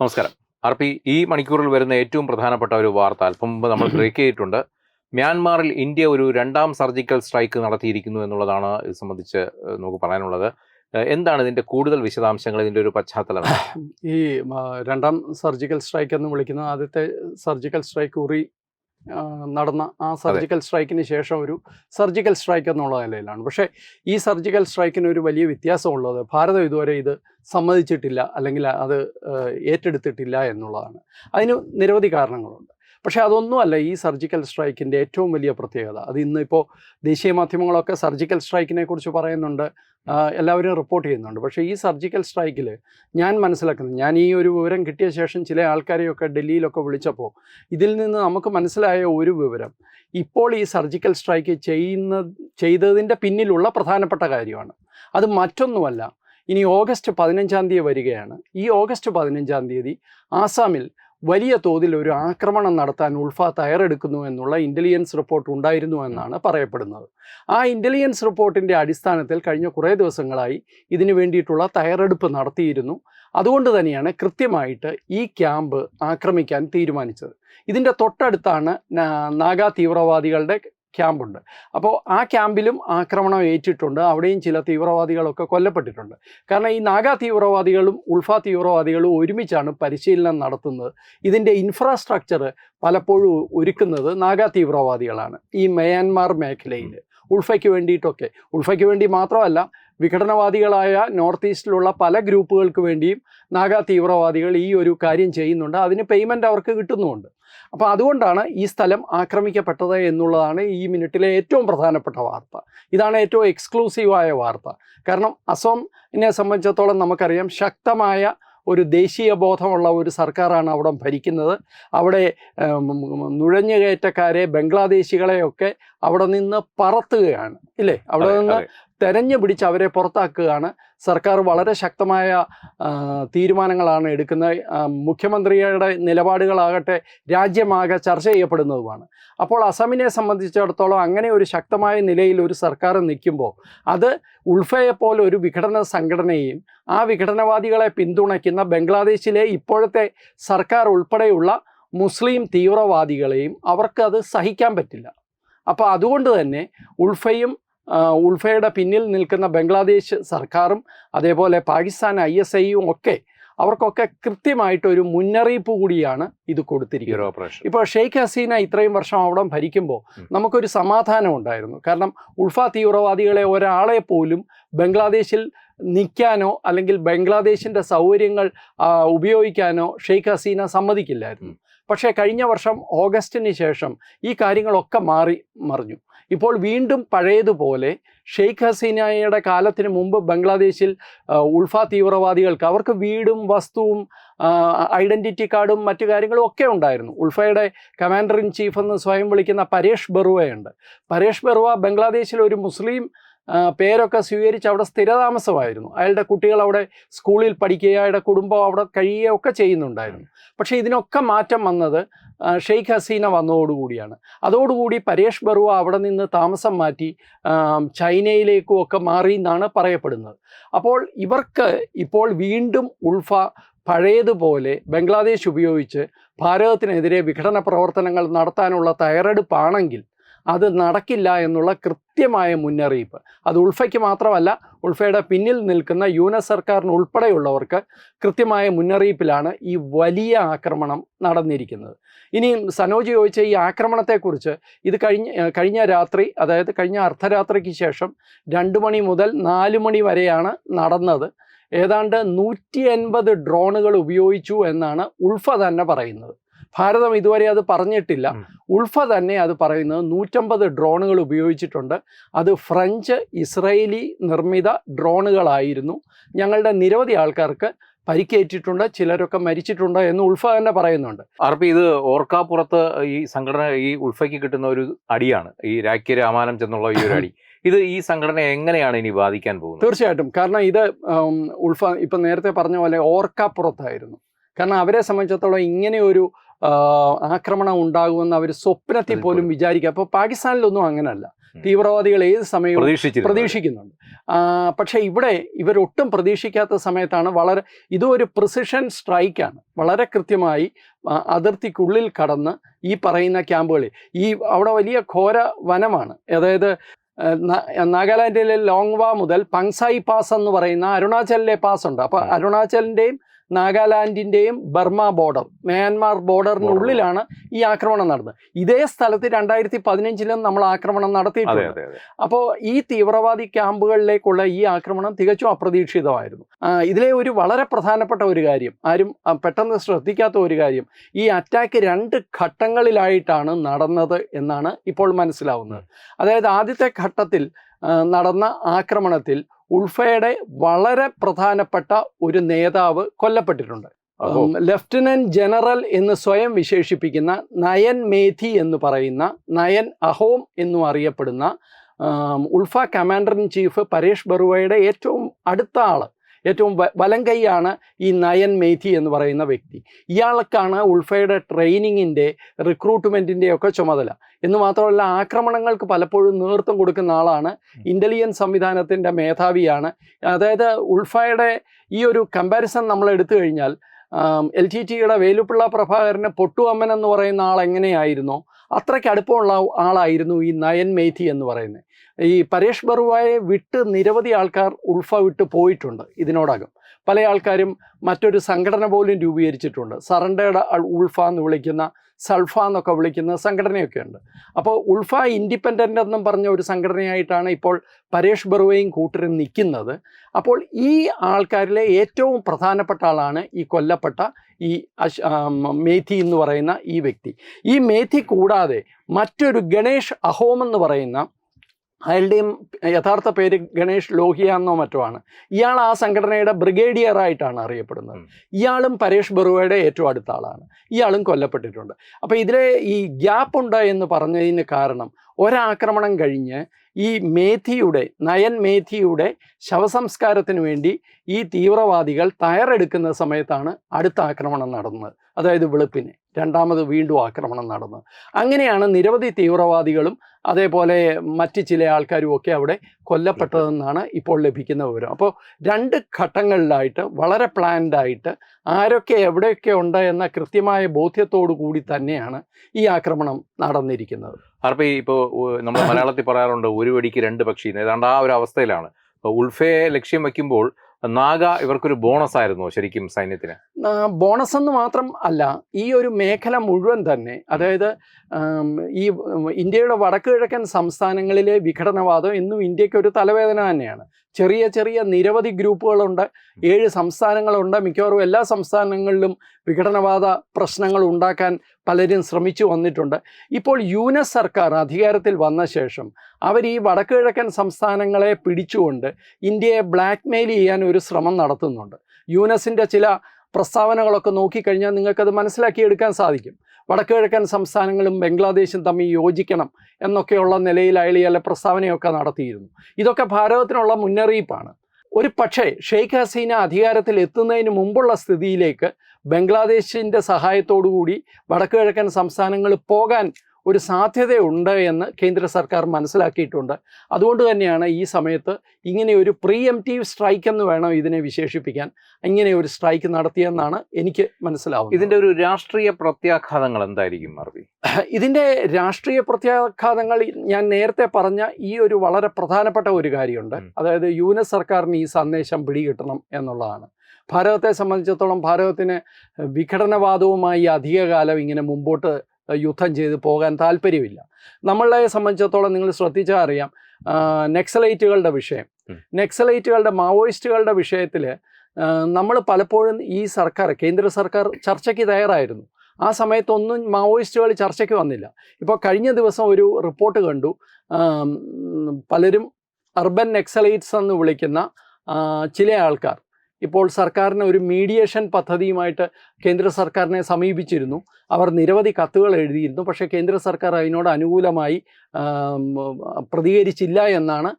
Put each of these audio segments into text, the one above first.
നമസ്കാരം. R P ഈ മണിക്കൂറിൽ വരുന്ന ഏറ്റവും പ്രധാനപ്പെട്ട ഒരു വാർത്ത അല്പം മുമ്പ് നമ്മൾ ബ്രേക്ക് ചെയ്തിട്ടുണ്ട്. മ്യാൻമാറിൽ ഇന്ത്യ ഒരു രണ്ടാം സർജിക്കൽ സ്ട്രൈക്ക് നടത്തിയിരിക്കുന്നു എന്നുള്ളതാണ് ഇത് സംബന്ധിച്ച് നമുക്ക് പറയാനുള്ളത്. എന്താണ് ഇതിന്റെ കൂടുതൽ വിശദാംശങ്ങൾ ഇതിന്റെ ഒരു പശ്ചാത്തലം? ഈ രണ്ടാം സർജിക്കൽ സ്ട്രൈക്ക് എന്ന് വിളിക്കുന്ന ആദ്യത്തെ സർജിക്കൽ സ്ട്രൈക്ക് ഉറി നടന്ന ആ സർജിക്കൽ സ്ട്രൈക്കിന് ശേഷം ഒരു സർജിക്കൽ സ്ട്രൈക്ക് എന്നുള്ള നിലയിലാണ്. പക്ഷേ ഈ സർജിക്കൽ സ്ട്രൈക്കിന് ഒരു വലിയ വ്യത്യാസമുള്ളത്. ഭാരതം ഇതുവരെ ഇത് സമ്മതിച്ചിട്ടില്ല അല്ലെങ്കിൽ അത് ഏറ്റെടുത്തിട്ടില്ല എന്നുള്ളതാണ്. അതിന് നിരവധി കാരണങ്ങളുണ്ട്. പക്ഷേ അതൊന്നുമല്ല ഈ സർജിക്കൽ സ്ട്രൈക്കിന്റെ ഏറ്റവും വലിയ പ്രത്യേകത. അത് ഇന്നിപ്പോൾ ദേശീയ മാധ്യമങ്ങളൊക്കെ സർജിക്കൽ സ്ട്രൈക്കിനെ കുറിച്ച് പറയുന്നുണ്ട് എല്ലാവരും റിപ്പോർട്ട് ചെയ്യുന്നുണ്ട്. പക്ഷേ ഈ സർജിക്കൽ സ്ട്രൈക്കിൽ ഞാൻ മനസ്സിലാക്കുന്നത് ഞാൻ ഈ ഒരു വിവരം കിട്ടിയ ശേഷം ചില ആൾക്കാരെയൊക്കെ ഡൽഹിയിലൊക്കെ വിളിച്ചപ്പോൾ ഇതിൽ നിന്ന് നമുക്ക് മനസ്സിലായ ഒരു വിവരം ഇപ്പോൾ ഈ സർജിക്കൽ സ്ട്രൈക്ക് ചെയ്യുന്ന ചെയ്തതിന്റെ പിന്നിലുള്ള പ്രധാനപ്പെട്ട കാര്യമാണ്. അത് മറ്റൊന്നുമല്ല ഇനി ഓഗസ്റ്റ് പതിനഞ്ചാം തീയതി വരികയാണ്. ഈ ഓഗസ്റ്റ് പതിനഞ്ചാം തീയതി ആസാമിൽ വലിയ തോതിൽ ഒരു ആക്രമണം നടത്താൻ ഉൾഫ തയ്യാറെടുക്കുന്നു എന്നുള്ള ഇന്റലിജൻസ് റിപ്പോർട്ട് ഉണ്ടായിരുന്നു എന്നാണ് പറയപ്പെടുന്നത്. ആ ഇന്റലിജൻസ് റിപ്പോർട്ടിന്റെ അടിസ്ഥാനത്തിൽ കഴിഞ്ഞ കുറേ ദിവസങ്ങളായി ഇതിനു വേണ്ടിയിട്ടുള്ള തയ്യാറെടുപ്പ് നടത്തിയിരുന്നു. അതുകൊണ്ട് തന്നെയാണ് കൃത്യമായിട്ട് ഈ ക്യാമ്പ് ആക്രമിക്കാൻ തീരുമാനിച്ചത്. ഇതിന്റെ തൊട്ടടുത്താണ് നാഗാ തീവ്രവാദികളുടെ ക്യാമ്പുണ്ട്. അപ്പോൾ ആ ക്യാമ്പിലും ആക്രമണം ഏറ്റിട്ടുണ്ട്. അവിടെയും ചില തീവ്രവാദികളൊക്കെ കൊല്ലപ്പെട്ടിട്ടുണ്ട്. കാരണം ഈ നാഗ തീവ്രവാദികളും ഉൾഫ തീവ്രവാദികളും ഒരുമിച്ചാണ് പരിശീലനം നടത്തുന്നത്. ഇതിന്റെ ഇൻഫ്രാസ്ട്രക്ചർ പലപ്പോഴും ഒരുക്കുന്നത് നാഗാ തീവ്രവാദികളാണ്. ഈ മ്യാൻമാർ മേഖലയിൽ. ഉൾഫയ്ക്ക് വേണ്ടിയിട്ടൊക്കെ. ഉൾഫയ്ക്ക് വേണ്ടി മാത്രമല്ല വിഘടനവാദികളായ നോർത്ത് ഈസ്റ്റിലുള്ള പല ഗ്രൂപ്പുകൾക്ക് വേണ്ടിയും നാഗാ തീവ്രവാദികൾ ഈ ഒരു കാര്യം ചെയ്യുന്നുണ്ട്. അതിന് പേയ്മെന്റ് അവർക്ക് കിട്ടുന്നുമുണ്ട്. അപ്പോൾ അതുകൊണ്ടാണ് ഈ സ്ഥലം ആക്രമിക്കപ്പെട്ടത് എന്നുള്ളതാണ് ഈ മിനിറ്റിലെ ഏറ്റവും പ്രധാനപ്പെട്ട വാർത്ത. ഇതാണ് ഏറ്റവും എക്സ്ക്ലൂസീവായ വാർത്ത. കാരണം അസോമിനെ സംബന്ധിച്ചിടത്തോളം നമുക്കറിയാം ശക്തമായ ഒരു ദേശീയ ബോധമുള്ള ഒരു സർക്കാരാണ് അവിടെ ഭരിക്കുന്നത്. അവിടെ നുഴഞ്ഞുകയറ്റക്കാരെ ബംഗ്ലാദേശികളെയൊക്കെ അവിടെ നിന്ന് പറത്തുകയാണ്. ഇല്ലേ? അവിടെ നിന്ന്. തെരഞ്ഞു പിടിച്ച് അവരെ പുറത്താക്കുകയാണ്. സർക്കാർ വളരെ ശക്തമായ തീരുമാനങ്ങളാണ് എടുക്കുന്നത്. മുഖ്യമന്ത്രിയുടെ നിലപാടുകളാകട്ടെ രാജ്യമാകെ ചർച്ച ചെയ്യപ്പെടുന്നതുമാണ്. അപ്പോൾ അസമിനെ സംബന്ധിച്ചിടത്തോളം അങ്ങനെ ഒരു ശക്തമായ നിലയിൽ ഒരു സർക്കാർ നിൽക്കുമ്പോൾ അത് ഉൾഫയെപ്പോലെ പോലെ ഒരു വിഘടന സംഘടനയെയും ആ വിഘടനവാദികളെ പിന്തുണയ്ക്കുന്ന ബംഗ്ലാദേശിലെ ഇപ്പോഴത്തെ സർക്കാർ ഉൾപ്പെടെയുള്ള മുസ്ലിം തീവ്രവാദികളെയും അവർക്ക് അത് സഹിക്കാൻ പറ്റില്ല. അപ്പോൾ അതുകൊണ്ട് തന്നെ ഉൾഫയും ഉൾഫയുടെ പിന്നിൽ നിൽക്കുന്ന ബംഗ്ലാദേശ് സർക്കാരും അതേപോലെ പാകിസ്ഥാൻ ഐ എസ് ഐയും ഒക്കെ അവർക്കൊക്കെ കൃത്യമായിട്ടൊരു മുന്നറിയിപ്പ് കൂടിയാണ് ഇത് കൊടുത്തിരിക്കുന്നത്. ഇപ്പോൾ ഷെയ്ഖ് ഹസീന ഇത്രയും വർഷം അവിടെ ഭരിക്കുമ്പോൾ. നമുക്കൊരു സമാധാനം ഉണ്ടായിരുന്നു. കാരണം ഉൾഫ തീവ്രവാദികളെ ഒരാളെ പോലും ബംഗ്ലാദേശിൽ നിൽക്കാനോ അല്ലെങ്കിൽ ബംഗ്ലാദേശിന്റെ സൗകര്യങ്ങൾ ഉപയോഗിക്കാനോ ഷെയ്ഖ് ഹസീന സമ്മതിക്കില്ലായിരുന്നു. പക്ഷേ കഴിഞ്ഞ വർഷം ഓഗസ്റ്റിന് ശേഷം ഈ കാര്യങ്ങളൊക്കെ മാറി മറിഞ്ഞു. ഇപ്പോൾ വീണ്ടും പഴയതുപോലെ ഷെയ്ഖ് ഹസീനയുടെ കാലത്തിന് മുമ്പ് ബംഗ്ലാദേശിൽ ഉൾഫ തീവ്രവാദികൾക്ക് അവർക്ക് വീടും വസ്തുവും ഐഡന്റിറ്റി കാർഡും മറ്റു കാര്യങ്ങളും ഒക്കെ ഉണ്ടായിരുന്നു. ഉൾഫയുടെ കമാൻഡർ ഇൻ ചീഫ് എന്ന് സ്വയം വിളിക്കുന്ന പരേഷ് ബറുവയുണ്ട്. പരേഷ് ബറുവ ബംഗ്ലാദേശിൽ ഒരു മുസ്ലിം പേരൊക്കെ സ്വീകരിച്ച് അവിടെ സ്ഥിരതാമസമായിരുന്നു. അയാളുടെ കുട്ടികൾ അവിടെ സ്കൂളിൽ പഠിക്കുക അയാളുടെ കുടുംബം അവിടെ കഴിയുകയോ ഒക്കെ ചെയ്യുന്നുണ്ടായിരുന്നു. പക്ഷേ ഇതിനൊക്കെ മാറ്റം വന്നത് ഷെയ്ഖ് ഹസീന വന്നതോടുകൂടിയാണ്. അതോടുകൂടി പരേഷ് ബറുവ അവിടെ നിന്ന് താമസം മാറ്റി ചൈനയിലേക്കും ഒക്കെ മാറി എന്നാണ് പറയപ്പെടുന്നത്. അപ്പോൾ ഇവർക്ക് ഇപ്പോൾ വീണ്ടും ഉൾഫ പഴയതുപോലെ ബംഗ്ലാദേശ് ഉപയോഗിച്ച് ഭാരതത്തിനെതിരെ വിഘടന പ്രവർത്തനങ്ങൾ നടത്താനുള്ള തയ്യാറെടുപ്പാണെങ്കിൽ അത് നടക്കില്ല എന്നുള്ള കൃത്യമായ മുന്നറിയിപ്പ്. അത് ഉൾഫയ്ക്ക് മാത്രമല്ല ഉൾഫയുടെ പിന്നിൽ നിൽക്കുന്ന യുഎസ് സർക്കാരിന് ഉൾപ്പെടെയുള്ളവർക്ക് കൃത്യമായ മുന്നറിയിപ്പിലാണ് ഈ വലിയ ആക്രമണം നടന്നിരിക്കുന്നത്. ഇനി സനോജ് ചോദിച്ച ഈ ആക്രമണത്തെക്കുറിച്ച് ഇത് കഴിഞ്ഞ കഴിഞ്ഞ രാത്രി അതായത് കഴിഞ്ഞ അർദ്ധരാത്രിക്ക് ശേഷം രണ്ട് മണി മുതൽ നാല് മണി വരെയാണ് നടന്നത്. ഏതാണ്ട് നൂറ്റി ഡ്രോണുകൾ ഉപയോഗിച്ചു എന്നാണ് ഉൾഫ തന്നെ പറയുന്നത്. ഭാരതം ഇതുവരെ അത് പറഞ്ഞിട്ടില്ല. ഉൾഫ തന്നെ അത് പറയുന്നത് നൂറ്റമ്പത് ഡ്രോണുകൾ ഉപയോഗിച്ചിട്ടുണ്ട്. അത് ഫ്രഞ്ച് ഇസ്രയേലി നിർമ്മിത ഡ്രോണുകളായിരുന്നു. ഞങ്ങളുടെ നിരവധി ആൾക്കാർക്ക് പരിക്കേറ്റിട്ടുണ്ട് ചിലരൊക്കെ മരിച്ചിട്ടുണ്ട് എന്ന് ഉൾഫ തന്നെ പറയുന്നുണ്ട്. ആർ പി ഇത് ഓർക്കാപ്പുറത്ത് ഈ സംഘടന ഈ ഉൾഫയ്ക്ക് കിട്ടുന്ന ഒരു അടിയാണ്. ഈ രാഖ്യ രാമാനം ചെന്നുള്ള ഈ ഒരു അടി. ഇത് ഈ സംഘടന എങ്ങനെയാണ് ഇനി ബാധിക്കാൻ പോകുന്നത്? തീർച്ചയായിട്ടും. കാരണം ഇത് ഉൾഫ ഇപ്പം നേരത്തെ പറഞ്ഞ പോലെ ഓർക്കാപ്പുറത്തായിരുന്നു കാരണം അവരെ സംബന്ധിച്ചിടത്തോളം ഇങ്ങനെ ഒരു ആക്രമണം ഉണ്ടാകുമെന്ന് അവർ സ്വപ്നത്തിൽ പോലും. വിചാരിക്കുക. അപ്പോൾ പാകിസ്ഥാനിലൊന്നും അങ്ങനല്ല. തീവ്രവാദികൾ ഏത് സമയവും പ്രതീക്ഷിക്കുന്നുണ്ട്. പക്ഷേ ഇവിടെ ഇവരൊട്ടും പ്രതീക്ഷിക്കാത്ത സമയത്താണ് വളരെ ഇതൊരു പ്രിസിഷൻ സ്ട്രൈക്കാണ് വളരെ കൃത്യമായി അതിർത്തിക്കുള്ളിൽ കടന്ന് ഈ പറയുന്ന ക്യാമ്പുകളിൽ. ഈ അവിടെ വലിയ ഘോര വനമാണ്. അതായത് നാഗാലാൻഡിലെ ലോങ്വ മുതൽ പങ്സായി പാസ് എന്ന് പറയുന്ന അരുണാചലിലെ പാസ് ഉണ്ട്. അപ്പോൾ. അരുണാചലിന്റെയും നാഗാലാൻഡിന്റെയും ബർമ ബോർഡർ മ്യാൻമാർ ബോർഡറിനുള്ളിലാണ് ഈ ആക്രമണം നടന്നത്. ഇതേ സ്ഥലത്ത് രണ്ടായിരത്തി പതിനഞ്ചിലും നമ്മൾ ആക്രമണം നടത്തിയിട്ടുണ്ട്. അപ്പോൾ ഈ തീവ്രവാദി ക്യാമ്പുകളിലേക്കുള്ള ഈ ആക്രമണം തികച്ചും അപ്രതീക്ഷിതമായിരുന്നു. ഇതിലെ ഒരു വളരെ പ്രധാനപ്പെട്ട ഒരു കാര്യം ആരും പെട്ടെന്ന് ശ്രദ്ധിക്കാത്ത ഒരു കാര്യം ഈ അറ്റാക്ക് രണ്ട് ഘട്ടങ്ങളിലായിട്ടാണ് നടന്നത് എന്നാണ് ഇപ്പോൾ മനസ്സിലാവുന്നത്. അതായത് ആദ്യത്തെ ഘട്ടത്തിൽ നടന്ന ആക്രമണത്തിൽ ഉൾഫയുടെ വളരെ പ്രധാനപ്പെട്ട ഒരു നേതാവ് കൊല്ലപ്പെട്ടിട്ടുണ്ട്. ലഫ്റ്റനന്റ് ജനറൽ എന്ന് സ്വയം വിശേഷിപ്പിക്കുന്ന നയൻ മേധി എന്ന് പറയുന്ന നയൻ അഹോം എന്നും അറിയപ്പെടുന്ന ULFA commander in chief Paresh ബറുവയുടെ ഏറ്റവും അടുത്ത ആൾ. ഏറ്റവും വ- വലം കൈയാണ് ഈ നയൻ മേഥി എന്ന് പറയുന്ന വ്യക്തി. ഇയാൾക്കാണ് ഉൾഫയുടെ ട്രെയിനിങ്ങിന്റെ റിക്രൂട്ട്മെന്റിന്റെ ഒക്കെ ചുമതല. എന്ന് മാത്രമല്ല ആക്രമണങ്ങൾക്ക് പലപ്പോഴും നേതൃത്വം കൊടുക്കുന്ന ആളാണ് ഇന്റലിജൻസ് സംവിധാനത്തിന്റെ മേധാവിയാണ്. അതായത് ഉൾഫയുടെ ഈ ഒരു കമ്പാരിസൺ നമ്മൾ എടുത്തു കഴിഞ്ഞാൽ എൽ ടി ടിയുടെ വേലുപ്പിള്ള പ്രഭാകരന് പൊട്ടുഅമ്മൻ എന്ന് പറയുന്ന ആൾ എങ്ങനെയായിരുന്നോ? അത്രയ്ക്ക് അടുപ്പമുള്ള ആളായിരുന്നു ഈ നയൻ മേഥി എന്ന് പറയുന്നത്. ഈ പരേഷ് ബറുവായെ വിട്ട് നിരവധി ആൾക്കാർ ഉൾഫ വിട്ട് പോയിട്ടുണ്ട് ഇതിനോടകം. പല ആൾക്കാരും മറ്റൊരു സംഘടന പോലും രൂപീകരിച്ചിട്ടുണ്ട്. സറണ്ടേഡ് ഉൾഫ എന്ന് വിളിക്കുന്ന സൾഫ എന്നൊക്കെ വിളിക്കുന്ന സംഘടനയൊക്കെ ഉണ്ട്. അപ്പോൾ ഉൾഫ ഇൻഡിപെൻഡന്റ് എന്നും പറഞ്ഞ ഒരു സംഘടനയായിട്ടാണ് ഇപ്പോൾ പരേഷ് ബറുവയും കൂട്ടരും നിൽക്കുന്നത്. അപ്പോൾ ഈ ആൾക്കാരിലെ ഏറ്റവും പ്രധാനപ്പെട്ട ആളാണ് ഈ കൊല്ലപ്പെട്ട ഈ മേഥി എന്ന് പറയുന്ന ഈ വ്യക്തി. ഈ മേഥി കൂടാതെ മറ്റൊരു ഗണേഷ് അഹോം എന്ന് പറയുന്ന അയാളുടെയും യഥാർത്ഥ പേര് ഗണേഷ് ലോഹിയ എന്നോ മറ്റോ ആണ്. ഇയാൾ ആ സംഘടനയുടെ ബ്രിഗേഡിയർ ആയിട്ടാണ് അറിയപ്പെടുന്നത് ഇയാളും പരേഷ് ബറുവയുടെ ഏറ്റവും അടുത്ത ആളാണ്. ഇയാളും കൊല്ലപ്പെട്ടിട്ടുണ്ട്. അപ്പോൾ ഇതിലെ ഈ ഗ്യാപ്പ് ഉണ്ട് എന്ന് പറഞ്ഞതിന് കാരണം ഒരാക്രമണം കഴിഞ്ഞ് ഈ മേഥിയുടെ നയൻ മേഥിയുടെ ശവസംസ്കാരത്തിന് വേണ്ടി ഈ തീവ്രവാദികൾ തയ്യാറെടുക്കുന്ന സമയത്താണ് അടുത്ത ആക്രമണം നടന്നത്. അതായത് വെളുപ്പിന് രണ്ടാമത് വീണ്ടും ആക്രമണം നടന്നു അങ്ങനെയാണ് നിരവധി തീവ്രവാദികളും അതേപോലെ മറ്റ് ചില ആൾക്കാരും ഒക്കെ അവിടെ കൊല്ലപ്പെട്ടതെന്നാണ് ഇപ്പോൾ ലഭിക്കുന്ന വിവരം. അപ്പോൾ രണ്ട് ഘട്ടങ്ങളിലായിട്ട് വളരെ പ്ലാൻഡായിട്ട് ആരൊക്കെ എവിടെയൊക്കെ ഉണ്ട് എന്ന കൃത്യമായ ബോധ്യത്തോടു കൂടി തന്നെയാണ് ഈ ആക്രമണം നടന്നിരിക്കുന്നത്. അപ്പൊ ഇപ്പോ നമ്മൾ മലയാളത്തിൽ പറയാറുണ്ട് ഒരു വടിക്ക് രണ്ട് പക്ഷി. ഏതാണ്ട് ആ ഒരു അവസ്ഥയിലാണ്. ഉൾഫയെ ലക്ഷ്യം വെക്കുമ്പോൾ നാഗ ഇവർക്കൊരു ബോണസ് ആയിരുന്നു ശരിക്കും സൈന്യത്തിന്. ബോണസ് എന്ന് മാത്രം അല്ല ഈ ഒരു മേഖല മുഴുവൻ തന്നെ അതായത് ഈ ഇന്ത്യയുടെ വടക്ക് കിഴക്കൻ സംസ്ഥാനങ്ങളിലെ വിഘടനവാദം ഇന്നും ഇന്ത്യയ്ക്ക് ഒരു തലവേദന തന്നെയാണ്. ചെറിയ ചെറിയ നിരവധി ഗ്രൂപ്പുകളുണ്ട്. ഏഴ് സംസ്ഥാനങ്ങളുണ്ട്. മിക്കവാറും എല്ലാ സംസ്ഥാനങ്ങളിലും വിഘടനവാദ പ്രശ്നങ്ങൾ ഉണ്ടാക്കാൻ പലരും ശ്രമിച്ചു വന്നിട്ടുണ്ട്. ഇപ്പോൾ യുനെസ് സർക്കാർ അധികാരത്തിൽ വന്ന ശേഷം അവർ ഈ വടക്കു കിഴക്കൻ സംസ്ഥാനങ്ങളെ പിടിച്ചുകൊണ്ട് ഇന്ത്യയെ ബ്ലാക്ക് മെയിൽ ചെയ്യാൻ ഒരു ശ്രമം നടത്തുന്നുണ്ട്. യുനെസിന്റെ ചില പ്രസ്താവനകളൊക്കെ നോക്കിക്കഴിഞ്ഞാൽ നിങ്ങൾക്കത് മനസ്സിലാക്കിയെടുക്കാൻ സാധിക്കും. വടക്ക് കിഴക്കൻ സംസ്ഥാനങ്ങളും ബംഗ്ലാദേശും തമ്മിൽ യോജിക്കണം എന്നൊക്കെയുള്ള നിലയിൽ അയാൾ പ്രസ്താവനയൊക്കെ നടത്തിയിരുന്നു. ഇതൊക്കെ ഭാരതത്തിനുള്ള മുന്നറിയിപ്പാണ്. ഒരു പക്ഷേ ഷെയ്ഖ് ഹസീന അധികാരത്തിൽ എത്തുന്നതിന് മുമ്പുള്ള സ്ഥിതിയിലേക്ക് ബംഗ്ലാദേശിന്റെ സഹായത്തോടുകൂടി കൂടി വടക്കുകിഴക്കൻ സംസ്ഥാനങ്ങൾ പോകാൻ ഒരു സാധ്യതയുണ്ട് എന്ന് കേന്ദ്ര സർക്കാർ മനസ്സിലാക്കിയിട്ടുണ്ട്. അതുകൊണ്ട് തന്നെയാണ് ഈ സമയത്ത് ഇങ്ങനെ ഒരു പ്രീ എംറ്റീവ് സ്ട്രൈക്ക് എന്ന് വേണം ഇതിനെ വിശേഷിപ്പിക്കാൻ. ഇങ്ങനെ ഒരു സ്ട്രൈക്ക് നടത്തിയെന്നാണ് എനിക്ക് മനസ്സിലാവുന്നത്. ഇതിന്റെ ഒരു രാഷ്ട്രീയ പ്രത്യാഘാതങ്ങൾ എന്തായിരിക്കും മറുപടി ഇതിന്റെ രാഷ്ട്രീയ പ്രത്യാഘാതങ്ങൾ ഞാൻ നേരത്തെ പറഞ്ഞ ഈ ഒരു വളരെ പ്രധാനപ്പെട്ട ഒരു കാര്യമുണ്ട്. അതായത് യുനെസ് സർക്കാരിന് ഈ സന്ദേശം പിടികിട്ടണം എന്നുള്ളതാണ്. ഭാരതത്തെ സംബന്ധിച്ചിടത്തോളം ഭാരതത്തിന് വിഘടനവാദവുമായി അധികകാലം ഇങ്ങനെ മുമ്പോട്ട് യുദ്ധം ചെയ്ത് പോകാൻ താല്പര്യമില്ല. നമ്മളെ സംബന്ധിച്ചിടത്തോളം നിങ്ങൾ ശ്രദ്ധിച്ചാൽ അറിയാം നെക്സലൈറ്റുകളുടെ വിഷയം. നെക്സലൈറ്റുകളുടെ മാവോയിസ്റ്റുകളുടെ വിഷയത്തിൽ നമ്മൾ പലപ്പോഴും ഈ സർക്കാർ കേന്ദ്ര സർക്കാർ ചർച്ചയ്ക്ക് തയ്യാറായിരുന്നു. ആ സമയത്തൊന്നും മാവോയിസ്റ്റുകൾ ചർച്ചയ്ക്ക് വന്നില്ല. ഇപ്പോൾ കഴിഞ്ഞ ദിവസം ഒരു റിപ്പോർട്ട് കണ്ടു. പലരും അർബൻ നെക്സലൈറ്റ്സ് എന്ന് വിളിക്കുന്ന ചില ആൾക്കാർ ഇപ്പോൾ സർക്കാരിന് ഒരു മീഡിയേഷൻ പദ്ധതിയുമായിട്ട് കേന്ദ്ര സർക്കാരിനെ സമീപിച്ചിരുന്നു. അവർ നിരവധി കത്തുകൾ എഴുതിയിരുന്നു. പക്ഷേ കേന്ദ്ര സർക്കാർ അതിനോട് അനുകൂലമായി പ്രതികരിച്ചില്ല എന്നാണ്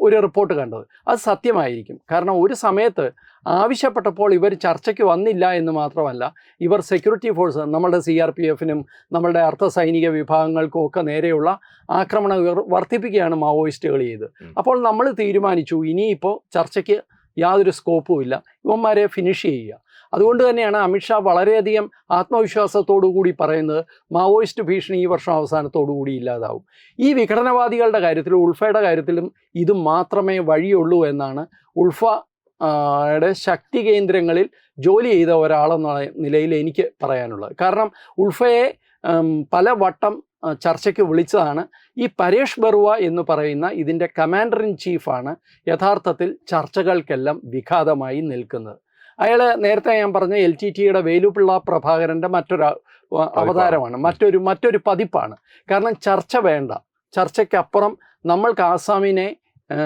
ഒരു റിപ്പോർട്ട് കണ്ടത്. അത് സത്യമായിരിക്കും. കാരണം ഒരു സമയത്ത് ആവശ്യപ്പെട്ടപ്പോൾ ഇവർ ചർച്ചയ്ക്ക് വന്നില്ല എന്ന് മാത്രമല്ല ഇവർ സെക്യൂരിറ്റി ഫോഴ്സ് നമ്മളുടെ സി ആർ പി എഫിനും നമ്മളുടെ അർദ്ധ സൈനിക വിഭാഗങ്ങൾക്കും ഒക്കെ നേരെയുള്ള ആക്രമണം വർദ്ധിപ്പിക്കുകയാണ് മാവോയിസ്റ്റുകൾ ചെയ്ത് അപ്പോൾ നമ്മൾ തീരുമാനിച്ചു ഇനിയിപ്പോൾ ചർച്ചയ്ക്ക് യാതൊരു സ്കോപ്പും ഇല്ല. ഇവന്മാരെ ഫിനിഷ് ചെയ്യുക. അതുകൊണ്ട് തന്നെയാണ് അമിത്ഷാ വളരെയധികം ആത്മവിശ്വാസത്തോടു കൂടി പറയുന്നത് മാവോയിസ്റ്റ് ഭീഷണി ഈ വർഷം അവസാനത്തോടു കൂടി ഇല്ലാതാവും. ഈ വിഘടനവാദികളുടെ കാര്യത്തിലും ഉൾഫയുടെ കാര്യത്തിലും ഇത് മാത്രമേ വഴിയുള്ളൂ എന്നാണ് ഉൾഫ യുടെ ശക്തി കേന്ദ്രങ്ങളിൽ ജോലി ചെയ്ത ഒരാളെന്ന നിലയിൽ എനിക്ക് പറയാനുള്ളത്. കാരണം ഉൾഫയെ പല വട്ടം ചർച്ചയ്ക്ക് വിളിച്ചതാണ്. ഈ പരേഷ് ബറുവ എന്ന് പറയുന്ന ഇതിന്റെ കമാൻഡർ ഇൻ ചീഫാണ് യഥാർത്ഥത്തിൽ ചർച്ചകൾക്കെല്ലാം വിഘാതമായി നിൽക്കുന്നത്. അയാൾ നേരത്തെ ഞാൻ പറഞ്ഞ എൽ ടി ടിയുടെ വേലുപിള്ള പ്രഭാകരന്റെ മറ്റൊരു അവതാരമാണ്. മറ്റൊരു മറ്റൊരു പതിപ്പാണ്. കാരണം ചർച്ച വേണ്ട. ചർച്ചയ്ക്കപ്പുറം നമ്മൾക്ക് ആസാമിനെ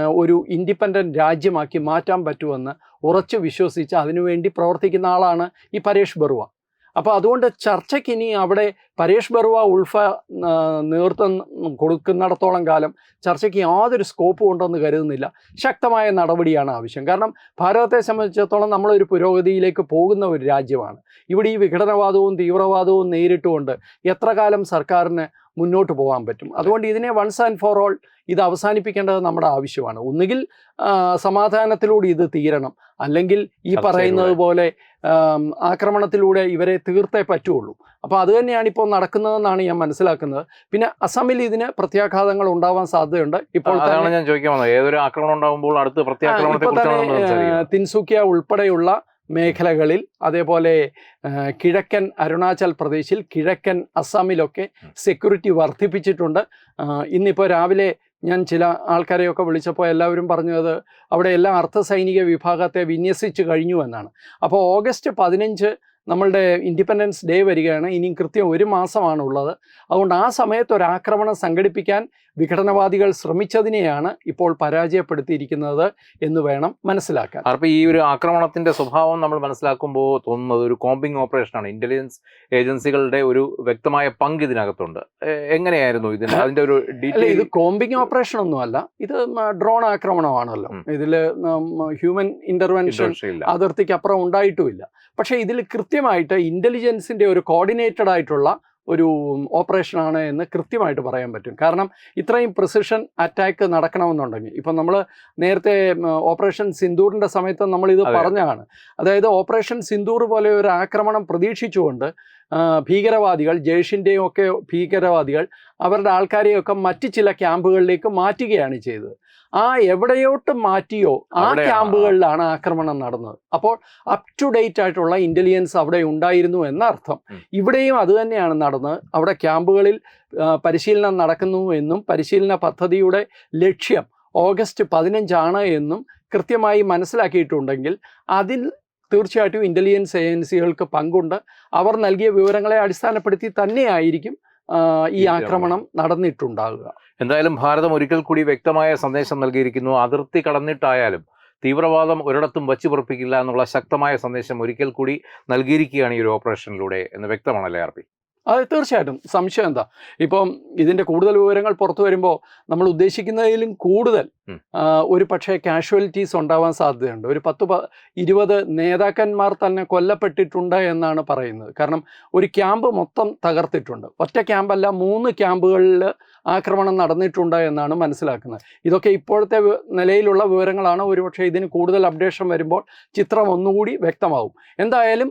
ഒരു ഇൻഡിപെൻഡന്റ് രാജ്യമാക്കി മാറ്റാൻ പറ്റുമെന്ന് ഉറച്ചു വിശ്വസിച്ച് അതിനുവേണ്ടി പ്രവർത്തിക്കുന്ന ആളാണ് ഈ പരേഷ് ബറുവ. അപ്പോൾ അതുകൊണ്ട് ചർച്ചയ്ക്ക് ഇനി അവിടെ പരേഷ് ബറുവ ഉൾഫ നേതൃത്വം കൊടുക്കുന്നിടത്തോളം കാലം ചർച്ചയ്ക്ക് യാതൊരു സ്കോപ്പും ഉണ്ടെന്ന് കരുതുന്നില്ല. ശക്തമായ നടപടിയാണ് ആവശ്യം. കാരണം ഭാരതത്തെ സംബന്ധിച്ചിടത്തോളം നമ്മളൊരു പുരോഗതിയിലേക്ക് പോകുന്ന ഒരു രാജ്യമാണ്. ഇവിടെ ഈ വിഘടനവാദവും തീവ്രവാദവും നേരിട്ടുകൊണ്ട് എത്ര കാലം സർക്കാരിന് മുന്നോട്ട് പോകാൻ പറ്റും. അതുകൊണ്ട് ഇതിനെ വൺസ് ആൻഡ് ഫോർ ഓൾ ഇത് അവസാനിപ്പിക്കേണ്ടത് നമ്മുടെ ആവശ്യമാണ്. ഒന്നുകിൽ സമാധാനത്തിലൂടെ ഇത് തീരണം. അല്ലെങ്കിൽ ഈ പറയുന്നത് പോലെ ആക്രമണത്തിലൂടെ ഇവരെ തീർത്തേ പറ്റുള്ളൂ. അപ്പോൾ അത് തന്നെയാണ് ഇപ്പോൾ നടക്കുന്നതെന്നാണ് ഞാൻ മനസ്സിലാക്കുന്നത്. പിന്നെ അസമിൽ ഇതിന് പ്രത്യാഘാതങ്ങൾ ഉണ്ടാവാൻ സാധ്യതയുണ്ട്. ഇപ്പോൾ ഞാൻ ചോദിക്കാൻ ഏതൊരു ആക്രമണം ഉണ്ടാകുമ്പോൾ അടുത്ത് പ്രത്യാക്രമണത്തെ തിൻസുക്കിയ ഉൾപ്പെടെയുള്ള മേഖലകളിൽ അതേപോലെ കിഴക്കൻ അരുണാചൽ പ്രദേശിൽ കിഴക്കൻ അസ്സാമിലൊക്കെ. സെക്യൂരിറ്റി വർദ്ധിപ്പിച്ചിട്ടുണ്ട് ഇന്നിപ്പോൾ രാവിലെ ഞാൻ ചില ആൾക്കാരെയൊക്കെ വിളിച്ചപ്പോൾ എല്ലാവരും പറഞ്ഞത് അവിടെ എല്ലാ അർദ്ധ സൈനിക വിഭാഗത്തെ വിന്യസിച്ച് കഴിഞ്ഞു എന്നാണ് അപ്പോൾ ഓഗസ്റ്റ് പതിനഞ്ച് നമ്മളുടെ ഇൻഡിപെൻഡൻസ് ഡേ വരികയാണ്. ഇനിയും കൃത്യം ഒരു മാസമാണ് ഉള്ളത് അതുകൊണ്ട് ആ സമയത്ത് ഒരു ആക്രമണം സംഘടിപ്പിക്കാൻ വിഘടനവാദികൾ ശ്രമിച്ചതിനെയാണ് ഇപ്പോൾ പരാജയപ്പെടുത്തിയിരിക്കുന്നത് എന്ന് വേണം മനസ്സിലാക്കാൻ. അപ്പോൾ ഈ ഒരു ആക്രമണത്തിന്റെ സ്വഭാവം നമ്മൾ മനസ്സിലാക്കുമ്പോൾ തോന്നുന്നത് ഒരു കോമ്പിംഗ് ഓപ്പറേഷനാണ്. ഇന്റലിജൻസ് ഏജൻസികളുടെ ഒരു വ്യക്തമായ പങ്ക് ഇതിനകത്തുണ്ട്. എങ്ങനെയായിരുന്നു ഇതിന്? അതിന്റെ ഒരു ഡീറ്റെയിൽ ഇത് കോമ്പിംഗ് ഓപ്പറേഷൻ ഒന്നുമല്ല ഇത് ഡ്രോൺ ആക്രമണമാണല്ലോ. ഇതിൽ ഹ്യൂമൻ ഇന്റർവെൻഷൻ അതിർത്തിക്കപ്പുറം അതിർത്തിക്ക് അപ്പുറം ഉണ്ടായിട്ടുമില്ല. പക്ഷേ ഇതിൽ കൃത്യമായിട്ട് ഇന്റലിജൻസിന്റെ ഒരു കോർഡിനേറ്റഡ് ആയിട്ടുള്ള ഒരു ഓപ്പറേഷനാണ് എന്ന് കൃത്യമായിട്ട് പറയാൻ പറ്റും. കാരണം ഇത്രയും പ്രിസിഷൻ അറ്റാക്ക് നടക്കണമെന്നുണ്ടെങ്കിൽ ഇപ്പം നമ്മൾ നേരത്തെ ഓപ്പറേഷൻ സിന്ദൂറിന്റെ സമയത്ത് നമ്മൾ ഇത്. പറഞ്ഞതാണ്. അതായത് ഓപ്പറേഷൻ സിന്ദൂർ പോലെ ഒരു ആക്രമണം പ്രതീക്ഷിച്ചുകൊണ്ട് ഭീകരവാദികൾ ജയ്ഷിന്റെയും ഒക്കെ ഭീകരവാദികൾ അവരുടെ ആൾക്കാരെയൊക്കെ മറ്റ് ചില ക്യാമ്പുകളിലേക്ക് മാറ്റുകയാണ് ചെയ്തത്. ആ എവിടെയോട്ട് മാറ്റിയോ ആ ക്യാമ്പുകളിലാണ് ആക്രമണം നടന്നത്. അപ്പോൾ അപ് ടു ഡേറ്റ് ആയിട്ടുള്ള ഇന്റലിജൻസ് അവിടെ ഉണ്ടായിരുന്നു എന്ന അർത്ഥം. ഇവിടെയും അത് തന്നെയാണ് നടന്നത്. അവിടെ ക്യാമ്പുകളിൽ പരിശീലനം നടക്കുന്നു എന്നും പരിശീലന പദ്ധതിയുടെ ലക്ഷ്യം ഓഗസ്റ്റ് പതിനഞ്ചാണ് എന്നും കൃത്യമായി മനസ്സിലാക്കിയിട്ടുണ്ടെങ്കിൽ അതിൽ തീർച്ചയായിട്ടും ഇന്റലിജൻസ് ഏജൻസികൾക്ക് പങ്കുണ്ട്. അവർ നൽകിയ വിവരങ്ങളെ അടിസ്ഥാനപ്പെടുത്തി തന്നെയായിരിക്കും ഈ ആക്രമണം നടന്നിട്ടുണ്ടാകുക. എന്തായാലും ഭാരതം ഒരിക്കൽ കൂടി വ്യക്തമായ സന്ദേശം നൽകിയിരിക്കുന്നു. അതിർത്തി കടന്നിട്ടായാലും തീവ്രവാദം ഒരിടത്തും വച്ചു പൊറപ്പിക്കില്ല എന്നുള്ള ശക്തമായ സന്ദേശം ഒരിക്കൽ കൂടി നൽകിയിരിക്കുകയാണ് ഈ ഒരു ഓപ്പറേഷനിലൂടെ എന്ന് വ്യക്തമാണല്ലേ ആർ പി? അത് തീർച്ചയായിട്ടും. സംശയം എന്താ? ഇപ്പം ഇതിന്റെ കൂടുതൽ വിവരങ്ങൾ പുറത്തു വരുമ്പോൾ നമ്മൾ ഉദ്ദേശിക്കുന്നതിലും കൂടുതൽ. ഒരു പക്ഷേ കാഷ്വാലിറ്റീസ് ഉണ്ടാവാൻ സാധ്യതയുണ്ട്. ഒരു പത്ത് പ ഇരുപത് നേതാക്കന്മാർ തന്നെ കൊല്ലപ്പെട്ടിട്ടുണ്ട് എന്നാണ് പറയുന്നത്. കാരണം ഒരു ക്യാമ്പ് മൊത്തം തകർത്തിട്ടുണ്ട്. ഒറ്റ ക്യാമ്പല്ല മൂന്ന് ക്യാമ്പുകളിൽ ആക്രമണം നടന്നിട്ടുണ്ട് എന്നാണ് മനസ്സിലാക്കുന്നത്. ഇതൊക്കെ ഇപ്പോഴത്തെ നിലയിലുള്ള വിവരങ്ങളാണ്. ഒരുപക്ഷെ ഇതിന് കൂടുതൽ അപ്ഡേഷൻ വരുമ്പോൾ ചിത്രം ഒന്നുകൂടി വ്യക്തമാവും. എന്തായാലും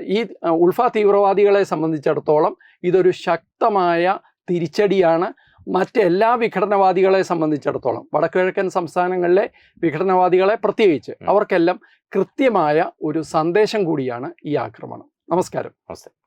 ഈ ഉൾഫ തീവ്രവാദികളെ സംബന്ധിച്ചിടത്തോളം ഇതൊരു ശക്തമായ തിരിച്ചടിയാണ്. മറ്റെല്ലാ വിഘടനവാദികളെ സംബന്ധിച്ചിടത്തോളം വടക്കുകിഴക്കൻ സംസ്ഥാനങ്ങളിലെ വിഘടനവാദികളെ പ്രത്യേകിച്ച്. അവർക്കെല്ലാം കൃത്യമായ ഒരു സന്ദേശം കൂടിയാണ് ഈ ആക്രമണം. നമസ്കാരം. നമസ്തേ